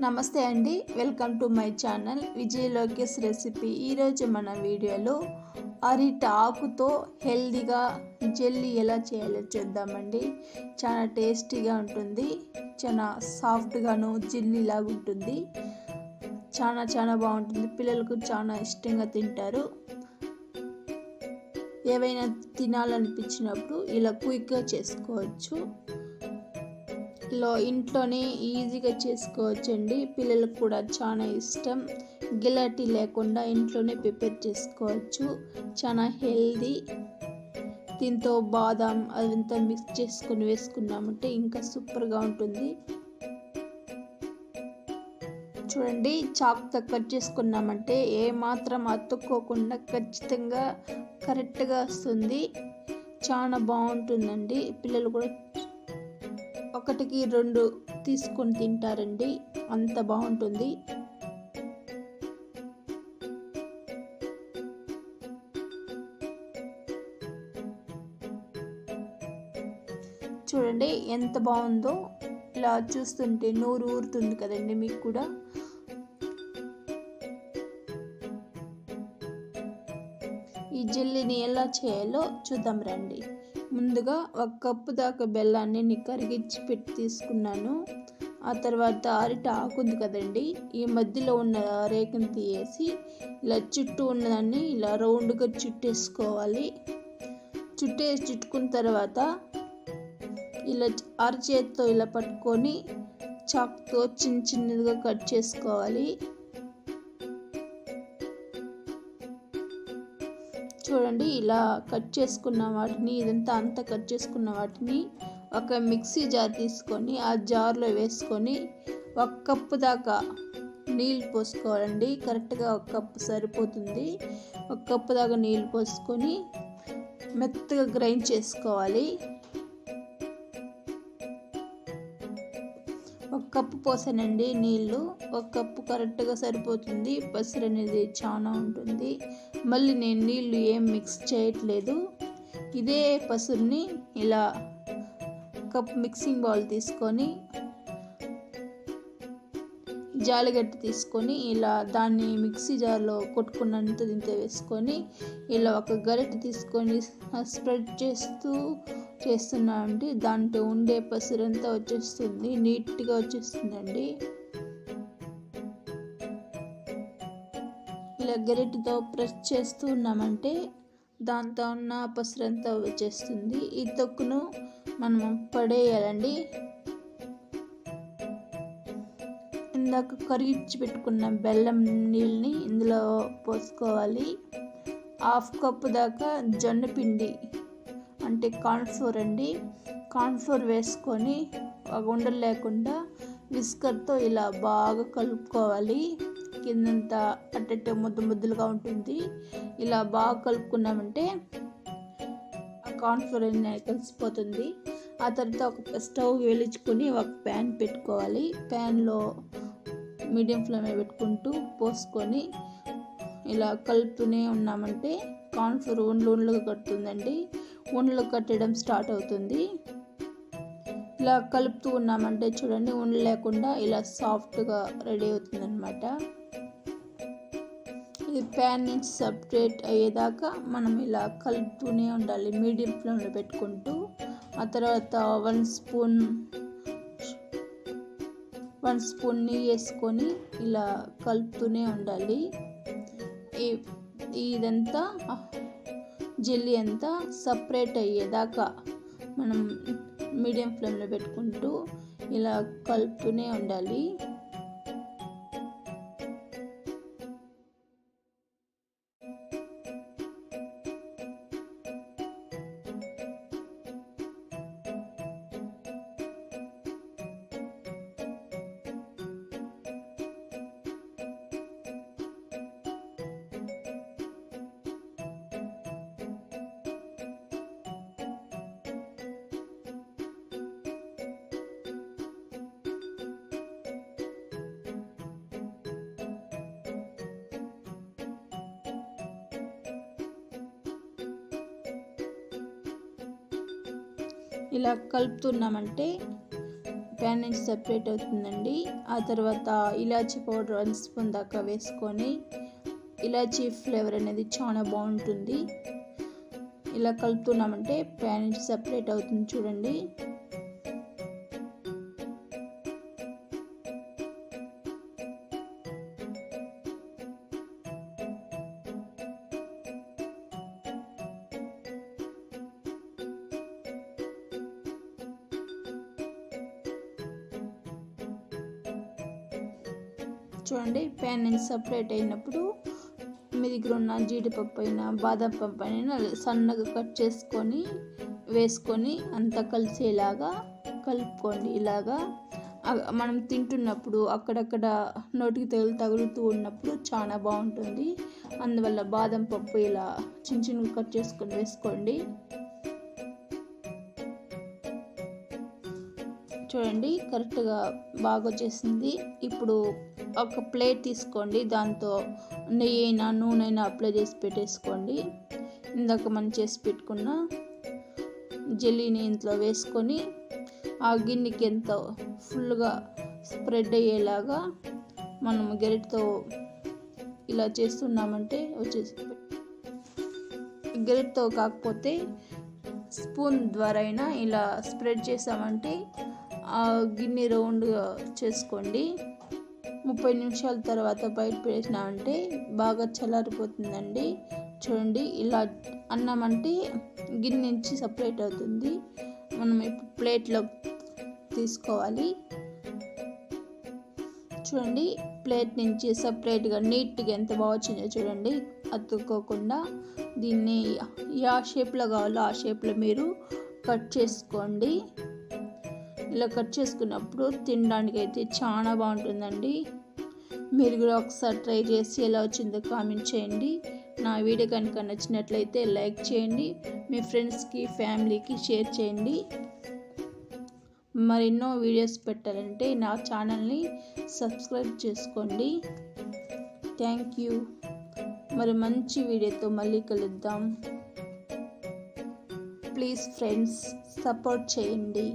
నమస్తే అండి. Welcome to my channel Vijay Lokesh recipe ఈరోజు మన వీడియోలో అరిట ఆకుతో హెల్దీగా జెల్లీ ఎలా చేయాలో చూద్దామండి. చాలా టేస్టీగా ఉంటుంది. చాలా సాఫ్ట్గాను జెల్లీలాగా ఉంటుంది. చాలా చాలా బాగుంటుంది. పిల్లలకు చాలా ఇష్టంగా తింటారు. ఏవైనా తినాలనిపించినప్పుడు ఇలా క్విక్గా చేసుకోవచ్చు. లో ఇంట్లోనే ఈజీగా చేసుకోవచ్చండి. పిల్లలకు కూడా చాలా ఇష్టం. గిలాటీ లేకుండా ఇంట్లోనే ప్రిపేర్ చేసుకోవచ్చు. చాలా హెల్దీ. దీంతో బాదం అదంతా మిక్స్ చేసుకొని వేసుకున్నామంటే ఇంకా సూపర్గా ఉంటుంది. చూడండి చాక్తో కట్ చేసుకున్నామంటే ఏ మాత్రం అతుక్కోకుండా ఖచ్చితంగా కరెక్ట్గా వస్తుంది. చాలా బాగుంటుందండి. పిల్లలు కూడా ఒకటికి రెండు తీసుకొని తింటారండి. అంత బాగుంటుంది. చూడండి ఎంత బాగుందో. ఇలా చూస్తుంటే నోరు ఊరుతుంది కదండి మీకు కూడా. ఈ జెల్లీని ఎలా చేయాలో చూద్దాం రండి. ముందుగా ఒక కప్పు దాకా బెల్లాన్ని కరిగించి పెట్టి తీసుకున్నాను. ఆ తర్వాత అరిట ఆకుంది కదండి ఈ మధ్యలో ఉన్న రేకుని తీయేసి ఇలా చుట్టూ ఉన్నదాన్ని ఇలా రౌండ్గా చుట్టేసుకోవాలి. చుట్టే చుట్టుకున్న తర్వాత ఇలా అరచేతితో ఇలా పట్టుకొని చాక్తో చిన్న చిన్నదిగా కట్ చేసుకోవాలి. చూడండి ఇలా కట్ చేసుకున్న వాటిని ఇదంతా అంతా కట్ చేసుకున్న వాటిని ఒక మిక్సీ జార్ తీసుకొని ఆ జార్లో వేసుకొని ఒక కప్పు దాకా నీళ్ళు పోసుకోవాలండి. కరెక్ట్గా ఒక కప్పు సరిపోతుంది. ఒక కప్పు దాకా నీళ్ళు పోసుకొని మెత్తగా గ్రైండ్ చేసుకోవాలి. ఒక కప్పు పోసానండి నీళ్ళు. ఒక కప్పు కరెక్ట్గా సరిపోతుంది. పసురు అనేది చాలా ఉంటుంది. మళ్ళీ నేను నీళ్ళు ఏం మిక్స్ చేయట్లేదు. ఇదే పసురుని ఇలా కప్ మిక్సింగ్ బౌల్ తీసుకొని జాలిగట్టి తీసుకొని ఇలా దాన్ని మిక్సీ జార్లో కొట్టుకున్నంత దింత వేసుకొని ఇలా ఒక గరిటె తీసుకొని స్ప్రెడ్ చేస్తూ చేస్తున్నామండి దాంట్లో ఉండే పసురంతా వచ్చేస్తుంది. నీట్గా వచ్చేస్తుందండి. ఇలా గరిటెతో ప్రెస్ చేస్తూ ఉన్నామంటే దాంతో ఉన్న పసురంతా వచ్చేస్తుంది. ఈ తొక్కును మనం పడేయాలండి. ఇందాక కరిగించి పెట్టుకున్న బెల్లం నీళ్ళని ఇందులో పోసుకోవాలి. హాఫ్ కప్ దాకా జొన్న పిండి అంటే కార్న్ఫ్లోర్ అండి. కార్న్ఫ్లోర్ వేసుకొని ఉండలు లేకుండా విస్కర్తో ఇలా బాగా కలుపుకోవాలి. కిందంతా అట్టట్టే ముద్దు ముద్దులుగా ఉంటుంది. ఇలా బాగా కలుపుకున్నామంటే ఆ కార్న్ఫ్లోర్ అనేది కలిసిపోతుంది. ఆ తర్వాత ఒక స్టవ్ వెలించుకొని ఒక ప్యాన్ పెట్టుకోవాలి. ప్యాన్లో మీడియం ఫ్లేమ్ పెట్టుకుంటూ పోసుకొని ఇలా కలుపుతూనే ఉన్నామంటే కార్న్ఫ్లోర్ ఉండ్లు ఉండ్లుగా కడుతుందండి. ఉండలు కట్టడం స్టార్ట్ అవుతుంది. ఇలా కలుపుతూ ఉన్నామంటే చూడండి ఉండ్లు లేకుండా ఇలా సాఫ్ట్గా రెడీ అవుతుంది అనమాట ఇది ప్యాన్ నుంచి సపరేట్ అయ్యేదాకా మనం ఇలా కలుపుతూనే ఉండాలి. మీడియం ఫ్లేమ్లో పెట్టుకుంటూ ఆ తర్వాత వన్ స్పూన్ వన్ స్పూన్ నెయ్యి వేసుకొని ఇలా కలుపుతూనే ఉండాలి. ఈ ఇదంతా జెల్లీ అంతా సపరేట్ అయ్యేదాకా మనం మీడియం ఫ్లేమ్లో పెట్టుకుంటూ ఇలా కలుపుతూనే ఉండాలి. ఇలా కలుపుతున్నామంటే ప్యాన్ నుంచి సపరేట్ అవుతుందండి. ఆ తర్వాత ఇలాచీ పౌడర్ వన్ స్పూన్ దాకా వేసుకొని ఇలాచీ ఫ్లేవర్ అనేది చాలా బాగుంటుంది. ఇలా కలుపుతున్నామంటే ప్యాన్ నుంచి సపరేట్ అవుతుంది చూడండి. చూడండి ప్యాన్ నుంచి సపరేట్ అయినప్పుడు మీ దగ్గర ఉన్న జీడిపప్పు అయినా బాదం పప్పు అయినా సన్నగా కట్ చేసుకొని వేసుకొని అంతా కలిసేలాగా కలుపుకోండి. ఇలాగా మనం తింటున్నప్పుడు అక్కడక్కడ నోటికి తగులు తగులుతూ ఉన్నప్పుడు చాలా బాగుంటుంది. అందువల్ల బాదం పప్పు ఇలా చిన్న చిన్నగా కట్ చేసుకొని వేసుకోండి. చూడండి కరెక్ట్గా బాగా వచ్చేసింది. ఇప్పుడు ఒక ప్లేట్ తీసుకోండి దాంతో నెయ్యి అయినా నూనె అయినా అప్లై చేసి పెట్టేసుకోండి. ఇందాక మనం చేసి పెట్టుకున్న జెల్లీని ఇంట్లో వేసుకొని ఆ గిన్నెకి ఎంత ఫుల్గా స్ప్రెడ్ అయ్యేలాగా మనం గెరెట్తో ఇలా చేస్తున్నామంటే వచ్చేసి గెరెట్తో కాకపోతే స్పూన్ ద్వారా అయినా ఇలా స్ప్రెడ్ చేసామంటే గిన్నె రౌండ్గా చేసుకోండి. ముప్పై నిమిషాల తర్వాత బయట పెట్టినామంటే బాగా చల్లారిపోతుందండి. చూడండి ఇలా అన్నం అంటే గిన్నె నుంచి సపరేట్ అవుతుంది. మనం ఇప్పుడు ప్లేట్లో తీసుకోవాలి. చూడండి ప్లేట్ నుంచి సపరేట్గా నీట్గా ఎంత బాగా వచ్చిందో చూడండి. అతుక్కోకుండా దీన్ని యా షేప్లో కావాలో ఆ షేప్లో మీరు కట్ చేసుకోండి. ఇలా కట్ చేసుకున్నప్పుడు తినడానికి అయితే చాలా బాగుంటుందండి. మీరు కూడా ఒకసారి ట్రై చేసి ఎలా వచ్చిందో కామెంట్ చేయండి. నా వీడియో కనుక నచ్చినట్లయితే లైక్ చేయండి. మీ ఫ్రెండ్స్కి ఫ్యామిలీకి షేర్ చేయండి. మరెన్నో వీడియోస్ పెట్టాలంటే నా ఛానల్ని సబ్స్క్రైబ్ చేసుకోండి. Thank you. మరి మంచి వీడియోతో మళ్ళీ కలుద్దాం. ప్లీజ్ ఫ్రెండ్స్ సపోర్ట్ చేయండి.